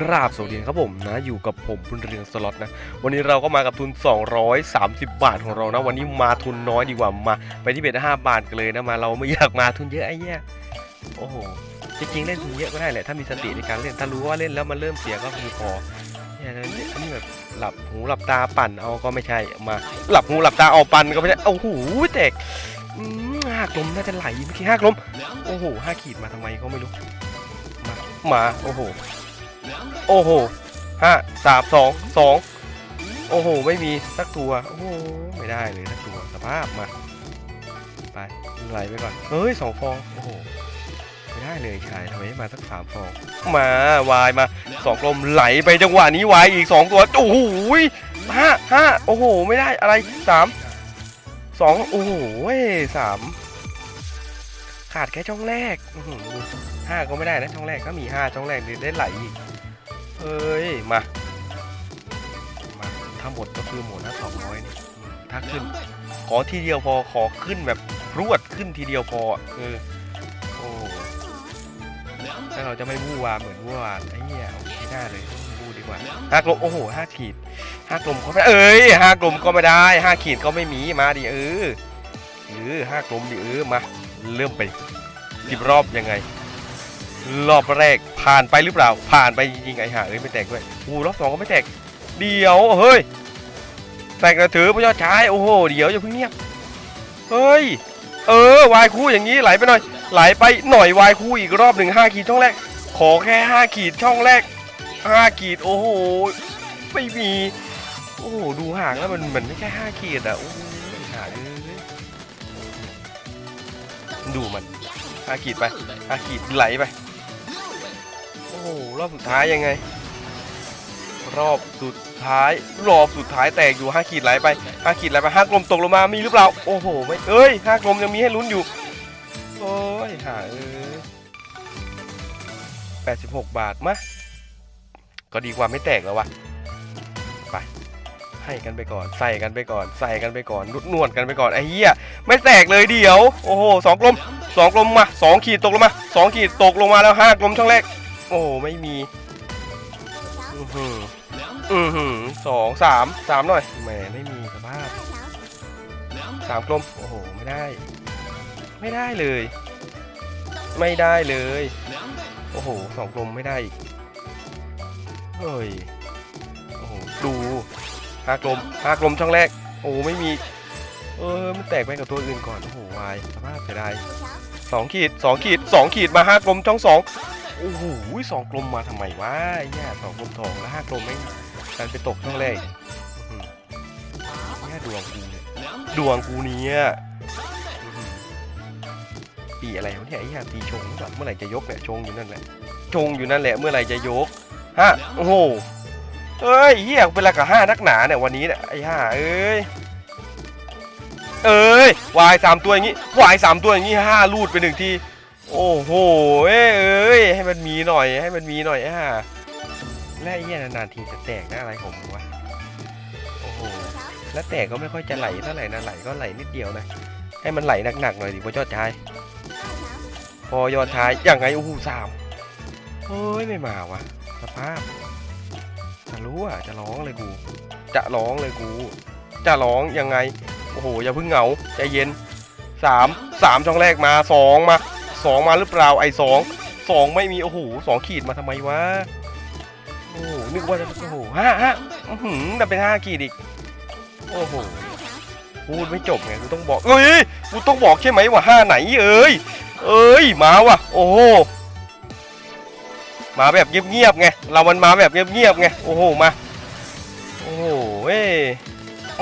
กราบสวัสดีครับผมนะอยู่กับผมบุญเรืองสล็อตนะ วันนี้เราก็มากับทุน 230 บาทของเรานะ วันนี้มาทุนน้อยดีกว่ามาไปที่เบ็ด5บาทกันเลยนะมาเราไม่อยากมาทุนเยอะไอ้เนี้ยโอ้โหจริงๆเล่นทุนเยอะก็ได้แหละถ้ามีสติในการเล่นถ้ารู้ว่าเล่นแล้วมันเริ่มเสียก็คือพอเนี่ยนี่แบบหลับหูหลับตาปั่นเอาก็ไม่ใช่มาหลับหูหลับตาเอาปั่นก็ไม่ใช่โอ้โหแตกหักลมน่าจะไหลเมื่อกี้หักลมโอ้โหห้าขีดมาทำไมก็ไม่รู้มามาโอ้โห โอ้โหห้าสามสองสองโอ้โห ไม่มีสักตัว โอ้โห ไม่ได้เลยสักตัวสภาพมา ไปไหลไปก่อน เฮ้ยสองฟอง โอ้โห ไม่ได้เลยชายทำไมไม่มาสักสามฟอง มาวายมาสองกลมไหลไปจังหวะนี้วายอีกสองตัว โอ้โหห้าห้าโอ้โห ไม่ได้อะไรสามสองโอ้โหสามขาดแค่ช่องแรกห้าก็ไม่ได้นะช่องแรกถ้ามีห้าช่องแรกนี่ได้ไหลอีก เอ้ย มา มาถ้าหมดก็คือหมดนะสองร้อยนี่ถ้าขึ้น ขอทีเดียวพอขอขึ้นแบบรวดขึ้นทีเดียวพออะเออโอ้ถ้าเราจะไม่วู่วาเหมือนวู่วาไอ้เหี้ยเอาไม่ได้เลยวู่ดีกว่าห้ากลมโอ้โหห้าขีดห้ากลมก็ไม่เอ้ยห้ากลมก็ไม่ได้ห้าขีดก็ไม่มีมาดิเออเออห้ากลมดิเออมาเริ่มไปสิบรอบยังไง รอบแรกผ่านไปหรือเปล่า ผ่านไปจริงๆไอ้ห่าเอ้ยไม่แตกด้วยอู้รอบสองก็ไม่แตก เดี๋ยวเฮ้ยแตกกระถือพระยอดชายโอ้โหเดี๋ยวอย่าเพิ่งเงียบเฮ้ยเออวายคู่อย่างนี้ไหลไปหน่อย ไหลไปหน่อยวายคู่อีกรอบหนึ่งห้าขีดช่องแรก ขอแค่ห้าขีดช่องแรกห้าขีดโอ้โหไม่มีโอ้โหดูห่างแล้วมันเหมือนไม่ใช่ห้าขีดอะโอ้ห่างเลยดูมันห้าขีดไปห้าขีดไหลไป หรอบสุดท้ายยังไง รอบสุดท้าย รอบสุดท้ายแตกอยู่ห้าขีดไหลไปห้าขีดไหลไปห้ากลมตกลงมามีหรือเปล่า โอ้โหไม่เอ้ยห้ากลมยังมีให้ลุ้นอยู่ โอ้ยหาเอ้ยแปดสิบหกบาทมะก็ดีกว่าไม่แตกแล้ววะไปให้กันไปก่อนใส่กันไปก่อนใส่กันไปก่อนนุดนวดกันไปก่อนไอ้เหี้ยไม่แตกเลยเดี๋ยว โอ้โหสองกลมสองกลมมาสองขีดตกลงมาสองขีดตกลงมาแล้วห้ากลมช่องแรก โอ้ไม่มีอือหืออือหือสองสามสามหน่อยแหมไม่มีสภาพสามกลมโอ้โหไม่ได้ ไม่ได้เลย ไม่ได้เลย โอ้โหสองกลมไม่ได้อีกเฮ้ยโอ้โหดูห้ากลมห้ากลมช่องแรก โอ้ไม่มี เออมันแตกไปกับตัวอื่นก่อนโอ้โหวายสภาพเสียดายสองขีดสองขีดสองขีดมาห้ากลมช่องสอง โอ้โหสองกลมมาทำไมวะไอ้เนี่ยสองกลมทองแล้วห้ากลมไม่การไปตกช่องแรกเนี่ยดวงกูเนี่ยดวงกูเนี่ยปีอะไรวะเนี่ยไอ้เนี่ยปีชงเมื่อไหร่จะยกเนี่ยชงอยู่นั่นแหละชงอยู่นั่นแหละเมื่อไหร่จะยกฮะโอ้โหเอ้ยเฮียเป็นอะไรกับห้านักหนาเนี่ยวันนี้เนี่ยไอ้ห่าเอ้ยเอ้ยวายสามตัวอย่างงี้วายสามตัวอย่างงี้ห้าลูดไปหนึ่งที โอ้โหเอ้ยเอ้ยให้มันมีหน่อยให้มันมีหน่อยอะและไอ้เหี้ยนานๆทีจะแตกนะอะไรของมึงวะโอ้โหแล้วแตกก็ไม่ค่อยจะไหลเท่าไหร่นะไหลก็ไหลนิดเดียวนะ ให้มันไหลหนักๆหน่อยดิพอยอดชาย พอยอดชายยังไงโอ้โหสามเฮ้ยไม่มาวะสภาพจะรู้อะจะร้องเลยกู จะร้องเลยกู จะร้องยังไง โอ้โหอย่าเพิ่งเหงาใจเย็นสามสามช่องแรกมาสองมา สองมาหรือเปล่าไอ้สองสองไม่มีโอ้โหสองขีดมาทำไมวะโอ้โหนึกว่าจะโอ้โหห้าห้าอือหืมแต่เป็นห้าขีดอีกโอ้โหพูดไม่จบไงกูต้องบอกเอ้ยกูต้องบอกใช่ไหมว่าห้าไหนเอ้ยเอ้ยมาว่ะ โอ้โหมาแบบเงียบๆไงเรามันมาแบบเงียบๆไงโอ้โหมาโอ้โหเว้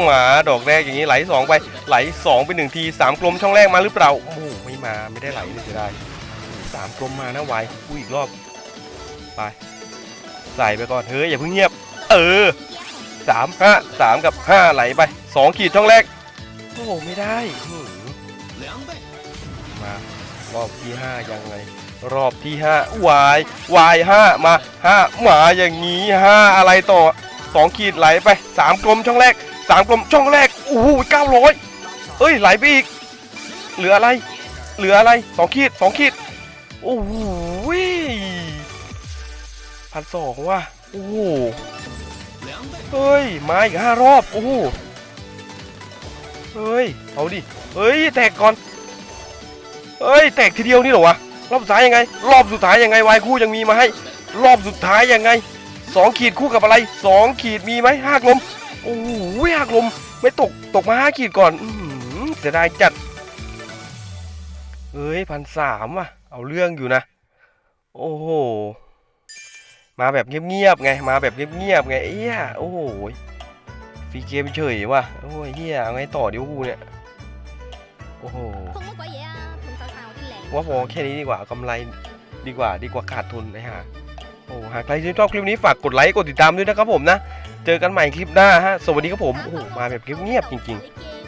มาดอกแรกอย่างนี้ไหลสองไปไหลสองไปหนึ่งทีสามกลมช่องแรกมาหรือเปล่าโอ้โห มาไม่ได้ไหลเลยเสียดายสามกลมมานะไวกูอีกรอบไปใส่ไปก่อนเฮ้ยอย่าเพิ่งเงียบ เออสามห้าสามกับห้าไหลไปสองขีดช่องแรกโอ้โหไม่ได้มารอบที่ห้ายังไง รอบที่ห้าวายวายห้ามาห้ามาอย่างนี้ห้าอะไรต่อสองขีดไหลไปสามกลมช่องแรกสามกลมช่องแรกโอ้โหเก้าร้อยเอ้ยไหลไปอีกเหลืออะไร เหลืออะไรสองขีดสองขีดโอ้โหพันสองว่ะโอ้โหเฮ้ยมาอีกห้ารอบโอ้โหเฮ้ยเอาดิเฮ้ยแตกก่อนเฮ้ยแตกทีเดียวนี่เหรอวะรอบสุดท้ายยังไง รอบสุดท้ายยังไงวายคู่ยังมีมาให้ รอบสุดท้ายยังไงสองขีดคู่กับอะไรสองขีดมีไหมห้ากลมโอ้โหห้ากลมไม่ตกตกมาห้าขีดก่อนอเสียดายจัด เอ้ยพันสามอะ เอาเรื่องอยู่นะ โอ้โห มาแบบเงียบๆไง มาแบบเงียบๆไงเอี้ยโอ้โหฟีเกมเฉยว่ะ โอ้ยเฮียเไงต่อเดี๋ยวกูเนี่ย โอ้โหว่าพอแค่นี้ดีกว่ากำไรดีกว่าดีกว่าขาดทุนนะฮะโอ้หากใครชอบคลิปนี้ฝากกดไลค์กดติดตามด้วยนะครับผมนะ เจอกันใหม่คลิปหน้าฮะ สวัสดีครับผม โอ้โหมาแบบเงียบๆจริง ๆ